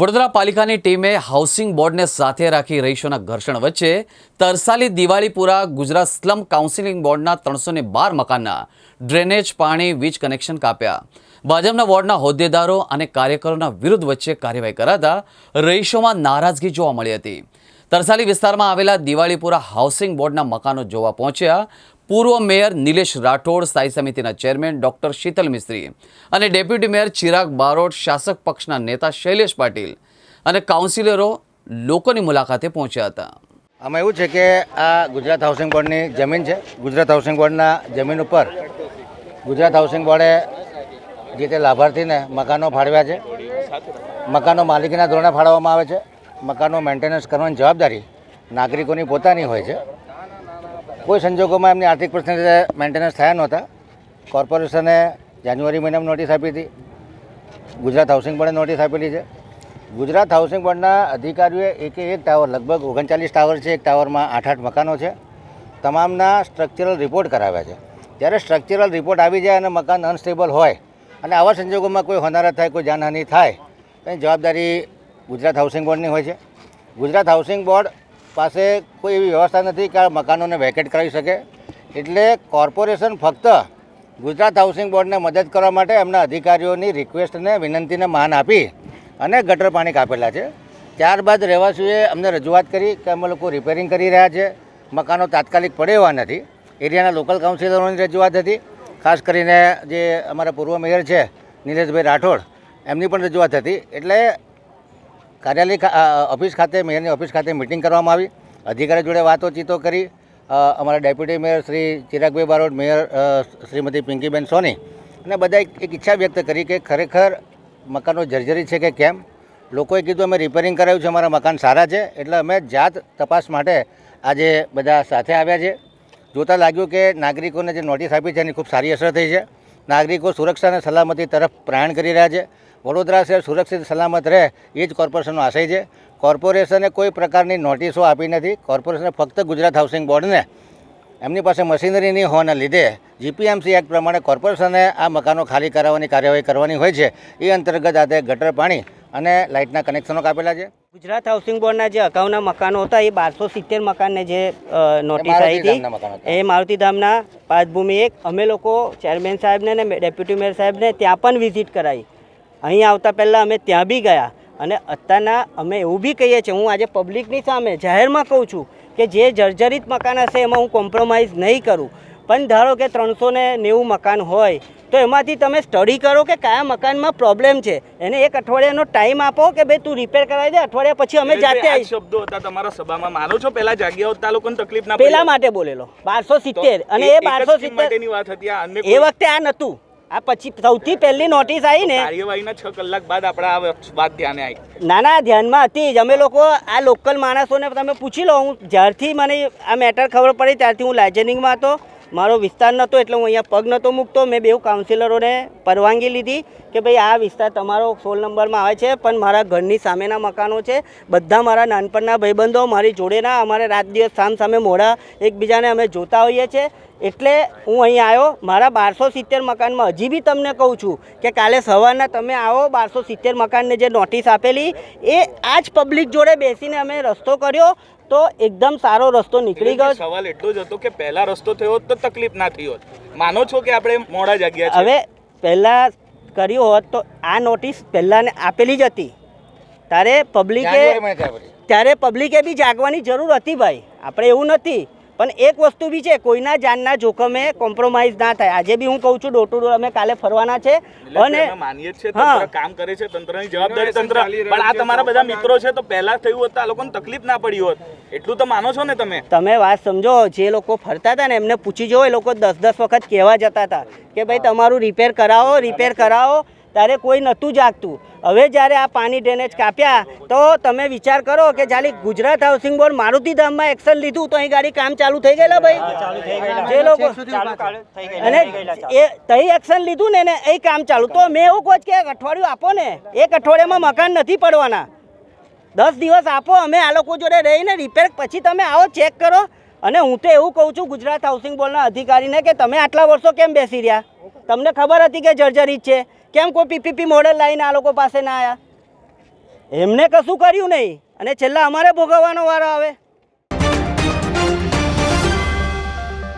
વડોદરા પાલિકાની ટીમે હાઉસિંગ બોર્ડને સાથે રાખી રહીશોના ઘર્ષણ વચ્ચે તરસાલી દિવાળીપુરા ગુજરાત સ્લમ કાઉન્સિલિંગ બોર્ડના ત્રણસો બાર મકાનના ડ્રેનેજ પાણી વીજ કનેક્શન કાપ્યા. ભાજપના વોર્ડના હોદ્દેદારો અને કાર્યકરોના વિરુદ્ધ વચ્ચે કાર્યવાહી કરાતા રહીશોમાં નારાજગી જોવા મળી હતી. તરસાલી વિસ્તારમાં આવેલા દિવાળીપુરા હાઉસિંગ બોર્ડના મકાનો જોવા પહોંચ્યા. પૂર્વ મેયર નિલેશ રાઠોડ, સ્થાયી સમિતિના ચેરમેન ડોક્ટર શીતલ મિસ્ત્રી અને ડેપ્યુટી મેયર ચિરાગ બારોટ, શાસક પક્ષના નેતા શૈલેષ પાટીલ અને કાઉન્સિલરો લોકોની મુલાકાતે પહોંચ્યા હતા. આમાં એવું છે કે આ ગુજરાત હાઉસિંગ બોર્ડની જમીન છે. ગુજરાત હાઉસિંગ બોર્ડના જમીન ઉપર ગુજરાત હાઉસિંગ બોર્ડે જે તે લાભાર્થીને મકાનો ફાળવ્યા છે. મકાનો માલિકીના ધોરણે ફાળવવામાં આવે છે. મકાનો મેન્ટેનન્સ કરવાની જવાબદારી નાગરિકોની પોતાની હોય છે. કોઈ સંજોગોમાં એમની આર્થિક પરિસ્થિતિ મેન્ટેનન્સ થયા નહોતા. કોર્પોરેશને જાન્યુઆરી મહિનામાં નોટિસ આપી હતી. ગુજરાત હાઉસિંગ બોર્ડે નોટિસ આપેલી છે. ગુજરાત હાઉસિંગ બોર્ડના અધિકારીઓએ એક એક ટાવર લગભગ ઓગણચાલીસ ટાવર છે, એક ટાવરમાં આઠ આઠ મકાનો છે. તમામના સ્ટ્રક્ચરલ રિપોર્ટ કરાવ્યા છે. જ્યારે સ્ટ્રક્ચરલ રિપોર્ટ આવી જાય અને મકાન અનસ્ટેબલ હોય અને આવા સંજોગોમાં કોઈ હોનારત થાય, કોઈ જાનહાનિ થાય એની જવાબદારી ગુજરાત હાઉસિંગ બોર્ડની હોય છે. ગુજરાત હાઉસિંગ બોર્ડ પાસે કોઈ એવી વ્યવસ્થા નથી કે આ મકાનોને વેકેટ કરાવી શકે. એટલે કોર્પોરેશન ફક્ત ગુજરાત હાઉસિંગ બોર્ડને મદદ કરવા માટે એમના અધિકારીઓની રિક્વેસ્ટને વિનંતીને માન આપી અને ગટર પાણી કાપેલા છે. ત્યારબાદ રહેવાસીઓએ અમને રજૂઆત કરી કે અમે લોકો રિપેરિંગ કરી રહ્યા છે. મકાનો તાત્કાલિક પડે એવા નથી. એરિયાના લોકલ કાઉન્સિલરોની રજૂઆત હતી. ખાસ કરીને જે અમારા પૂર્વ મેયર છે, નિલેશભાઈ રાઠોડ, એમની પણ રજૂઆત હતી. એટલે કાર્યાલય ઓફિસ ખાતે, મેયરની ઓફિસ ખાતે મિટિંગ કરવામાં આવી. અધિકારી જોડે વાતોચીતો કરી. અમારા deputy mayor Shri Chiragbhai Barot, mayor Shrimati Pinkiben Soni અને બધાએ એક ઈચ્છા વ્યક્ત કરી કે ખરેખર મકાનો જર્જરી છે કે કેમ? લોકોએ કીધું, અમે રિપેરિંગ કરાવ્યું છે, અમારા મકાન સારા છે. એટલે અમે જાત તપાસ માટે આજે બધા સાથે આવ્યા છે. જોતાં લાગ્યું કે નાગરિકોને જે નોટિસ આપી છે, એની ખૂબ સારી અસર થઈ છે. નાગરિકો સુરક્ષા અને સલામતી તરફ પ્રયાણ કરી રહ્યા છે. વડોદરા શહેર સુરક્ષિત સલામત રહે એ જ કોર્પોરેશનનો આશય છે. કોર્પોરેશને કોઈ પ્રકારની નોટિસો આપી નથી. કોર્પોરેશને ફક્ત ગુજરાત હાઉસિંગ બોર્ડને એમની પાસે મશીનરી નહીં હોવાના લીધે જીપીએમસી એક્ટ પ્રમાણે કોર્પોરેશને આ મકાનો ખાલી કરાવવાની કાર્યવાહી કરવાની હોય છે. એ અંતર્ગત આજે ગટર પાણી અને લાઇટના કનેક્શનો કાપેલા છે. ગુજરાત હાઉસિંગ બોર્ડના જે અગાઉના મકાનો હતા એ બારસો સિત્તેર મકાનને જે નોટિસ આવી હતી. એ મારુતિધામના પાદભૂમિ એક. અમે લોકો ચેરમેન સાહેબને ને ડેપ્યુટી મેયર સાહેબને ત્યાં પણ વિઝિટ કરાવી અહીં આવતા પહેલાં અમે ત્યાં બી ગયા અને અત્યારના અમે એવું બી કહીએ છીએ હું આજે પબ્લિકની સામે જાહેરમાં કહું છું કે જે જર્જરિત મકાન હશે એમાં હું કોમ્પ્રોમાઇઝ નહીં કરું. પણ ધારો કે ત્રણસો ને નેવું મકાન હોય તો એમાંથી તમે સ્ટડી કરો કે કયા મકાનમાં પ્રોબ્લેમ છે. એને એક અઠવાડિયાનો ટાઈમ આપો કે ભાઈ તું રિપેર કરાવી દે અઠવાડિયા પછી અમે જાતે આવી શબ્દો હતા તમારા સભામાં. માનો છો પેલા જાગ્યા હોત લોકોને તકલીફ ના પેલા માટે બોલેલો. બારસો સિત્તેર અને એ બારસો સિત્તેર એ વખતે આ નહોતું. આ પછી સૌથી પહેલી નોટિસ આવી ને. કાર્યવાહીના છ કલાક બાદ આપણે આ વાત ધ્યાને આવી નાના ધ્યાનમાં હતી. જ અમે લોકો આ લોકલ માણસોને તમે પૂછી લો. હું જ્યારથી મને આ મેટર ખબર પડી ત્યારથી હું લાઇજનિંગમાં હતો. મારો વિસ્તાર નહોતો એટલે હું અહીંયા પગ નહોતો મૂકતો. મેં બેઉ કાઉન્સિલરોને પરવાનગી લીધી કે ભાઈ, આ વિસ્તાર તમારો સોલ નંબરમાં આવે છે, પણ મારા ઘરની સામેના મકાનો છે. બધા મારા નાનપણના ભાઈબંધો, મારી જોડેના, અમારે રાત દિવસ સામ સામે મોડા એકબીજાને અમે જોતા હોઈએ છીએ એટલે હું અહીં આવ્યો. મારા બારસો સિત્તેર મકાનમાં હજી બી તમને કહું છું કે કાલે સવારના તમે આવો, બારસો સિત્તેર મકાનને જે નોટિસ આપેલી, એ આ જ પબ્લિક જોડે બેસીને અમે રસ્તો કર્યો. તો એકદમ સારો રસ્તો નીકળી ગયો સવાલ એટલો જ હતો કે પહેલા રસ્તો થયો હોત તો તકલીફ ના થઈ હોત. માનો છો કે આપણે મોડા જાગ્યા હવે પહેલાં કર્યું હોત તો આ નોટિસ પહેલાં આપેલી જ હતી. ત્યારે પબ્લિકે. ત્યારે પબ્લિકે બી જાગવાની જરૂર હતી ભાઈ. આપણે એવું નથી. પણ એક વસ્તુ બી છે કોઈના જાનના જોખમે કોમ્પ્રોમાઇઝ ના થાય. આજે બી હું કહું છું ડોર ટુ ડોર અમે કાલે ફરવાના છે અને માનીએ છે હા. તંત્ર કામ કરે છે તંત્રની જવાબદારી તંત્ર. પણ આ તમારા બધા મિત્રો છે તો પહેલા થયું હોત તો આ લોકોને તકલીફ ના પડી હોત. એટલું તો માનો છો ને તમે? તમે વાત સમજો જે લોકો ફરતા હતા ને એમને પૂછી જુઓ એ લોકો દસ દસ વખત કહેવા જતા હતા કે ભાઈ તમારું રિપેર કરાવો રિપેર કરાવો. ત્યારે કોઈ નહોતું જાગતું. હવે જ્યારે આ પાણી ડ્રેનેજ કાપ્યા તો તમે વિચાર કરો કે જાલી ગુજરાત હાઉસિંગ બોર્ડ મારુતિધામમાં એક્શન લીધું તો અહીં ગાડી કામ ચાલુ થઈ ગયેલા ભાઈ? જે લોકો અને એ તહી એક્શન લીધું ને એને એ કામ ચાલુ. તો મેં એવું કહું કે એક અઠવાડિયું આપો ને એક અઠવાડિયામાં મકાન નથી પડવાના. દસ દિવસ આપો અમે આ લોકો જોડે રહીને રિપેર પછી તમે આવો ચેક કરો. અને હું તો એવું કહું છું ગુજરાત હાઉસિંગ બોર્ડના અધિકારીને કે તમે આટલા વર્ષો કેમ બેસી રહ્યા? તમને ખબર હતી કે જર્જરિત છે? કેમ કોઈ પીપીપી મોડેલ લાવીને આ લોકો પાસે ના આવ્યા એમને કશું કર્યું નહીં. અને છેલ્લા અમારે ભોગવવાનો વારો આવે.